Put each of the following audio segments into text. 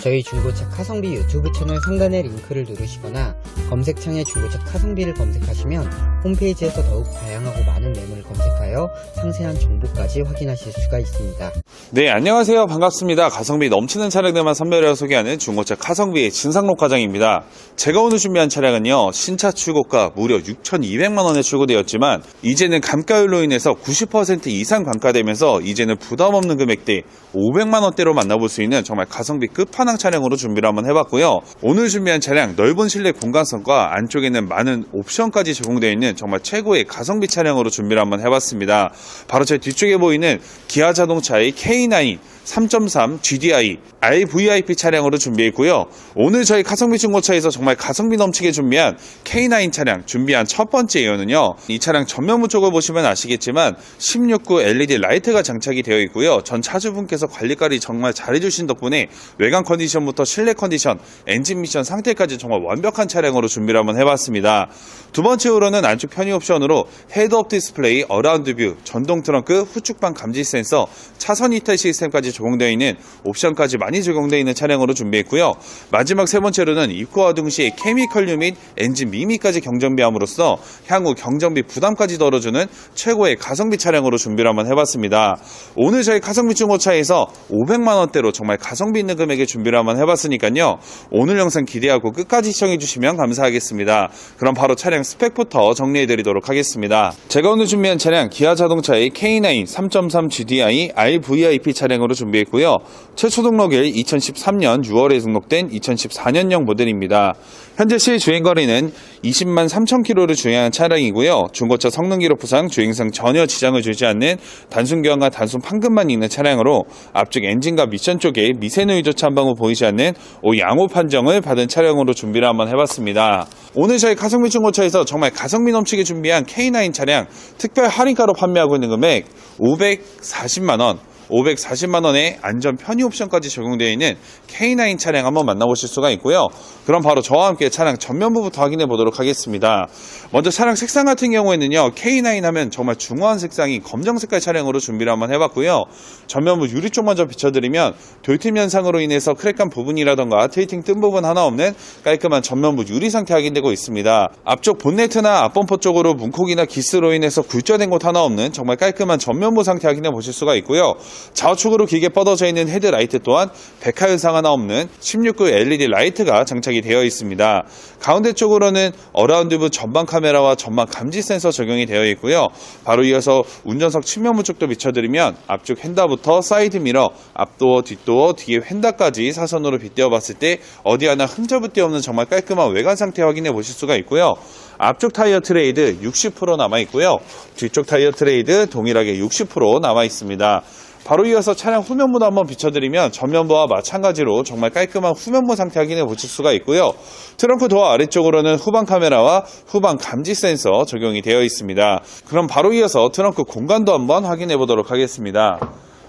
저희 중고차 카성비 유튜브 채널 상단의 링크를 누르시거나 검색창에 중고차 카성비를 검색하시면 홈페이지에서 더욱 다양하고 많은 매물을 검색하여 상세한 정보까지 확인하실 수가 있습니다. 네, 안녕하세요. 반갑습니다. 가성비 넘치는 차량들만 선별해서 소개하는 중고차 카성비의 진상록 과장입니다. 제가 오늘 준비한 차량은요, 신차 출고가 무려 6,200만 원에 출고되었지만, 이제는 감가율로 인해서 90% 이상 감가되면서, 이제는 부담 없는 금액대 500만 원대로 만나볼 수 있는 정말 가성비 끝판왕 차량으로 준비를 한번 해봤고요. 오늘 준비한 차량, 넓은 실내 공간성과 안쪽에는 많은 옵션까지 제공되어 있는 정말 최고의 가성비 차량으로 준비를 한번 해봤습니다. 바로 제 뒤쪽에 보이는 기아 자동차의 K9 3.3 GDI RVIP 차량으로 준비했고요. 오늘 저희 가성비 중고차에서 정말 가성비 넘치게 준비한 K9 차량 준비한 첫 번째 이유는요. 이 차량 전면부 쪽을 보시면 아시겠지만 16구 LED 라이트가 장착이 되어 있고요. 전 차주분께서 관리까지 정말 잘해주신 덕분에 외관 컨 디션부터 실내 컨디션, 엔진 미션 상태까지 정말 완벽한 차량으로 준비를 한번 해봤습니다. 두 번째로는 안쪽 편의 옵션으로 헤드업 디스플레이, 어라운드 뷰, 전동 트렁크, 후측방 감지 센서, 차선 이탈 시스템까지 적용되어 있는 옵션까지 많이 적용되어 있는 차량으로 준비했고요. 마지막 세 번째로는 입고와 동시에 케미컬류 및 엔진 미미까지 경정비함으로써 향후 경정비 부담까지 덜어주는 최고의 가성비 차량으로 준비를 한번 해봤습니다. 오늘 저희 가성비 중고차에서 500만 원대로 정말 가성비 있는 금액에 준비 를 한번 해봤으니까요. 오늘 영상 기대하고 끝까지 시청해주시면 감사하겠습니다. 그럼 바로 차량 스펙부터 정리해드리도록 하겠습니다. 제가 오늘 준비한 차량 기아 자동차의 K9 3.3 GDI RVIP 차량으로 준비했고요. 최초 등록일 2013년 6월에 등록된 2014년형 모델입니다. 현재 시 주행 거리는 20만 3천 킬로를 주행한 차량이고요. 중고차 성능 기록 부상, 주행상 전혀 지장을 주지 않는 단순 교환과 단순 판금만 있는 차량으로 앞쪽 엔진과 미션 쪽에 미세노이조차 한 방울 보이지 않는 오 양호 판정을 받은 차량으로 준비를 한번 해봤습니다. 오늘 저희 가성비 중고차에서 정말 가성비 넘치게 준비한 K9 차량 특별 할인가로 판매하고 있는 금액 540만 원. 540만 원의 안전 편의 옵션까지 적용되어 있는 K9 차량 한번 만나보실 수가 있고요. 그럼 바로 저와 함께 차량 전면부부터 확인해 보도록 하겠습니다. 먼저 차량 색상 같은 경우에는요. K9 하면 정말 중후한 색상이 검정 색깔 차량으로 준비를 한번 해봤고요. 전면부 유리 쪽 먼저 비춰드리면 돌팀 현상으로 인해서 크랙한 부분이라던가 테이팅 뜬 부분 하나 없는 깔끔한 전면부 유리 상태 확인되고 있습니다. 앞쪽 본네트나 앞범퍼 쪽으로 문콕이나 기스로 인해서 굴절된 곳 하나 없는 정말 깔끔한 전면부 상태 확인해 보실 수가 있고요. 좌우측으로 길게 뻗어져 있는 헤드라이트 또한 백화 현상 하나 없는 16구 LED 라이트가 장착이 되어 있습니다. 가운데 쪽으로는 어라운드부 전방 카메라와 전방 감지 센서 적용이 되어 있고요. 바로 이어서 운전석 측면 부 쪽도 비춰드리면 앞쪽 핸다부터 사이드 미러, 앞도어, 뒷도어, 뒤에 휀다까지 사선으로 빗대어 봤을 때 어디 하나 흠잡을데 없는 정말 깔끔한 외관 상태 확인해 보실 수가 있고요. 앞쪽 타이어 트레이드 60% 남아 있고요. 뒤쪽 타이어 트레이드 동일하게 60% 남아 있습니다. 바로 이어서 차량 후면부도 한번 비춰드리면 전면부와 마찬가지로 정말 깔끔한 후면부 상태 확인해 보실 수가 있고요. 트렁크 도어 아래쪽으로는 후방 카메라와 후방 감지 센서 적용이 되어 있습니다. 그럼 바로 이어서 트렁크 공간도 한번 확인해 보도록 하겠습니다.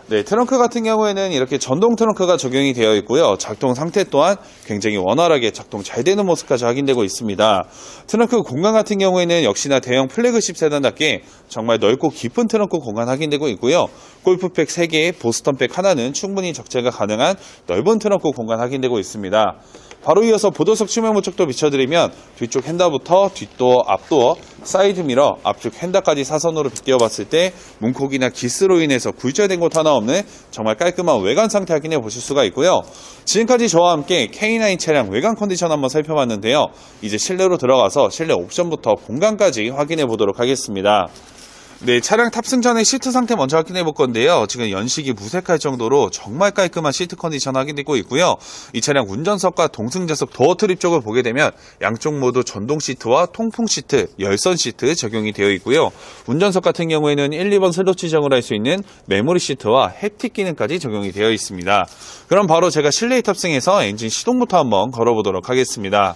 네, 트렁크 같은 경우에는 이렇게 전동 트렁크가 적용이 되어 있고요. 작동 상태 또한 굉장히 원활하게 작동 잘 되는 모습까지 확인되고 있습니다. 트렁크 공간 같은 경우에는 역시나 대형 플래그십 세단답게 정말 넓고 깊은 트렁크 공간 확인되고 있고요. 골프백 3개, 보스턴백 하나는 충분히 적재가 가능한 넓은 트렁크 공간 확인되고 있습니다. 바로 이어서 보도석 측면 부 쪽도 비춰드리면 뒤쪽 핸다부터 뒷도어, 앞도어, 사이드 미러, 앞쪽 핸다까지 사선으로 빗대어 봤을 때 문콕이나 기스로 인해서 굴절된 곳 하나 없는 정말 깔끔한 외관 상태 확인해 보실 수가 있고요. 지금까지 저와 함께 K9 차량 외관 컨디션 한번 살펴봤는데요. 이제 실내로 들어가서 실내 옵션부터 공간까지 확인해 보도록 하겠습니다. 네, 차량 탑승 전에 시트 상태 먼저 확인해 볼 건데요. 지금 연식이 무색할 정도로 정말 깔끔한 시트 컨디션 확인되고 있고요. 이 차량 운전석과 동승자석 도어 트립 쪽을 보게 되면 양쪽 모두 전동 시트와 통풍 시트, 열선 시트 적용이 되어 있고요. 운전석 같은 경우에는 1, 2번 슬롯 지정을 할 수 있는 메모리 시트와 햅틱 기능까지 적용이 되어 있습니다. 그럼 바로 제가 실내에 탑승해서 엔진 시동부터 한번 걸어보도록 하겠습니다.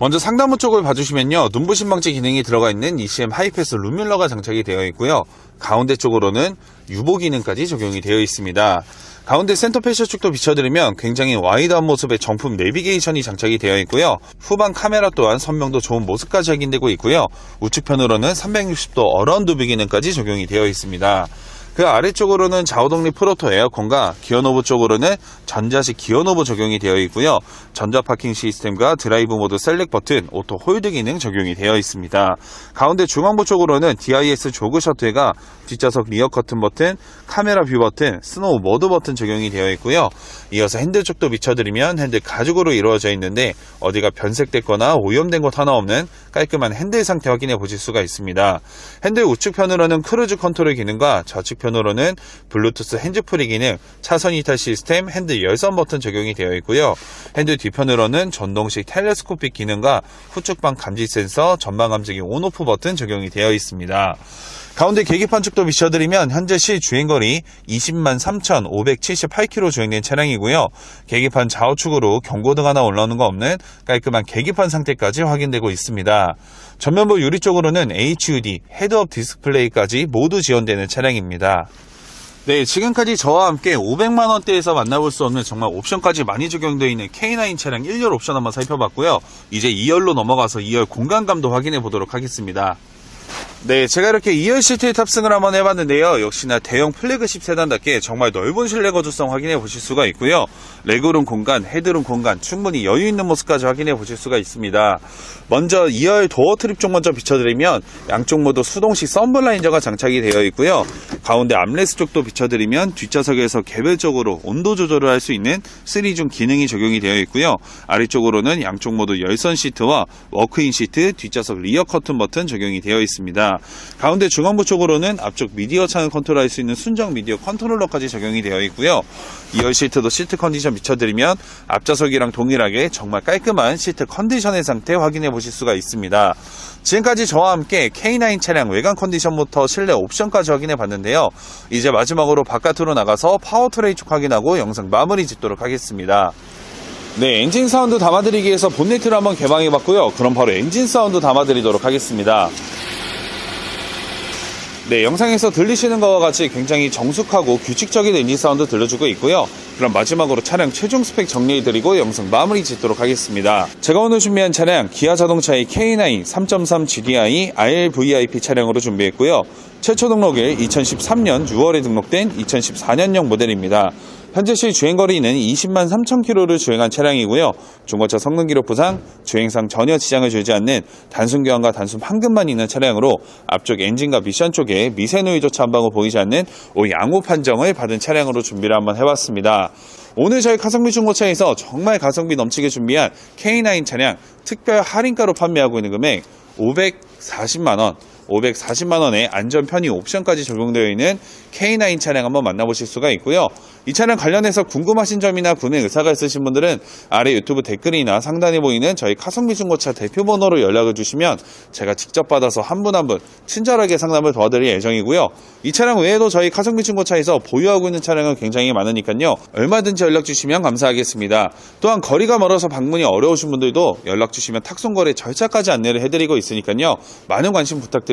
먼저 상단부 쪽을 봐주시면요. 눈부신 방지 기능이 들어가 있는 ECM 하이패스 룸밀러가 장착이 되어 있고요. 가운데 쪽으로는 유보 기능까지 적용이 되어 있습니다. 가운데 센터 패셔 쪽도 비춰드리면 굉장히 와이드한 모습의 정품 내비게이션이 장착이 되어 있고요. 후방 카메라 또한 선명도 좋은 모습까지 확인되고 있고요. 우측편으로는 360도 어라운드 뷰 기능까지 적용이 되어 있습니다. 그 아래쪽으로는 좌우독립 프로토 에어컨과 기어노브 쪽으로는 전자식 기어노브 적용이 되어 있고요. 전자 파킹 시스템과 드라이브 모드 셀렉 버튼, 오토 홀드 기능 적용이 되어 있습니다. 가운데 중앙부 쪽으로는 DIS 조그 셔틀과 뒷좌석 리어 커튼 버튼, 카메라 뷰 버튼, 스노우 모드 버튼 적용이 되어 있고요. 이어서 핸들 쪽도 비춰드리면 핸들 가죽으로 이루어져 있는데 어디가 변색됐거나 오염된 곳 하나 없는 깔끔한 핸들 상태 확인해 보실 수가 있습니다. 핸들 우측편으로는 크루즈 컨트롤 기능과 좌측편 으로는 블루투스 핸즈프리 기능, 차선 이탈 시스템, 핸들 열선 버튼 적용이 되어 있고요. 핸들 뒤편으로는 전동식 텔레스코픽 기능과 후측방 감지 센서, 전방 감지기 온오프 버튼 적용이 되어 있습니다. 가운데 계기판 쪽도 비춰드리면 현재 시 주행거리 20만 3,578km 주행된 차량이고요. 계기판 좌우측으로 경고등 하나 올라오는 거 없는 깔끔한 계기판 상태까지 확인되고 있습니다. 전면부 유리 쪽으로는 HUD, 헤드업 디스플레이까지 모두 지원되는 차량입니다. 네, 지금까지 저와 함께 500만 원대에서 만나볼 수 없는 정말 옵션까지 많이 적용되어 있는 K9 차량 1열 옵션 한번 살펴봤고요. 이제 2열로 넘어가서 2열 공간감도 확인해 보도록 하겠습니다. 네, 제가 이렇게 2열 시트에 탑승을 한번 해봤는데요. 역시나 대형 플래그십 세단답게 정말 넓은 실내 거주성 확인해 보실 수가 있고요. 레그룸 공간, 헤드룸 공간 충분히 여유 있는 모습까지 확인해 보실 수가 있습니다. 먼저 2열 도어 트립 쪽 먼저 비춰드리면 양쪽 모두 수동식 썬블라인저가 장착이 되어 있고요. 가운데 암레스 쪽도 비춰드리면 뒷좌석에서 개별적으로 온도 조절을 할 수 있는 3중 기능이 적용이 되어 있고요. 아래쪽으로는 양쪽 모두 열선 시트와 워크인 시트, 뒷좌석 리어 커튼 버튼 적용이 되어 있습니다. 가운데 중앙부 쪽으로는 앞쪽 미디어 창을 컨트롤할 수 있는 순정 미디어 컨트롤러까지 적용이 되어 있고요. 2열 시트도 시트 컨디션 비춰드리면 앞좌석이랑 동일하게 정말 깔끔한 시트 컨디션의 상태 확인해 보실 수가 있습니다. 지금까지 저와 함께 K9 차량 외관 컨디션부터 실내 옵션까지 확인해 봤는데요. 이제 마지막으로 바깥으로 나가서 파워트레인 쪽 확인하고 영상 마무리 짓도록 하겠습니다. 네, 엔진 사운드 담아드리기 위해서 본네트를 한번 개방해 봤고요. 그럼 바로 엔진 사운드 담아드리도록 하겠습니다. 네, 영상에서 들리시는 것과 같이 굉장히 정숙하고 규칙적인 엔진 사운드 들려주고 있고요. 그럼 마지막으로 차량 최종 스펙 정리해드리고 영상 마무리 짓도록 하겠습니다. 제가 오늘 준비한 차량 기아 자동차의 K9 3.3 GDI RVIP 차량으로 준비했고요. 최초 등록일 2013년 6월에 등록된 2014년형 모델입니다. 현재 시 주행거리는 20만 3천 킬로를 주행한 차량이고요. 중고차 성능 기록 부상, 주행상 전혀 지장을 주지 않는 단순 교환과 단순 판금만 있는 차량으로 앞쪽 엔진과 미션 쪽에 미세 노이조차 한 방울 보이지 않는 오 양호 판정을 받은 차량으로 준비를 한번 해봤습니다. 오늘 저희 가성비 중고차에서 정말 가성비 넘치게 준비한 K9 차량 특별 할인가로 판매하고 있는 금액 540만 원 540만원의 안전 편의 옵션까지 적용되어 있는 K9 차량 한번 만나보실 수가 있고요. 이 차량 관련해서 궁금하신 점이나 구매 의사가 있으신 분들은 아래 유튜브 댓글이나 상단에 보이는 저희 카성비 중고차 대표 번호로 연락을 주시면 제가 직접 받아서 한분 한 분 친절하게 상담을 도와드릴 예정이고요. 이 차량 외에도 저희 카성비 중고차에서 보유하고 있는 차량은 굉장히 많으니까요. 얼마든지 연락 주시면 감사하겠습니다. 또한 거리가 멀어서 방문이 어려우신 분들도 연락 주시면 탁송거래 절차까지 안내를 해드리고 있으니까요. 많은 관심 부탁드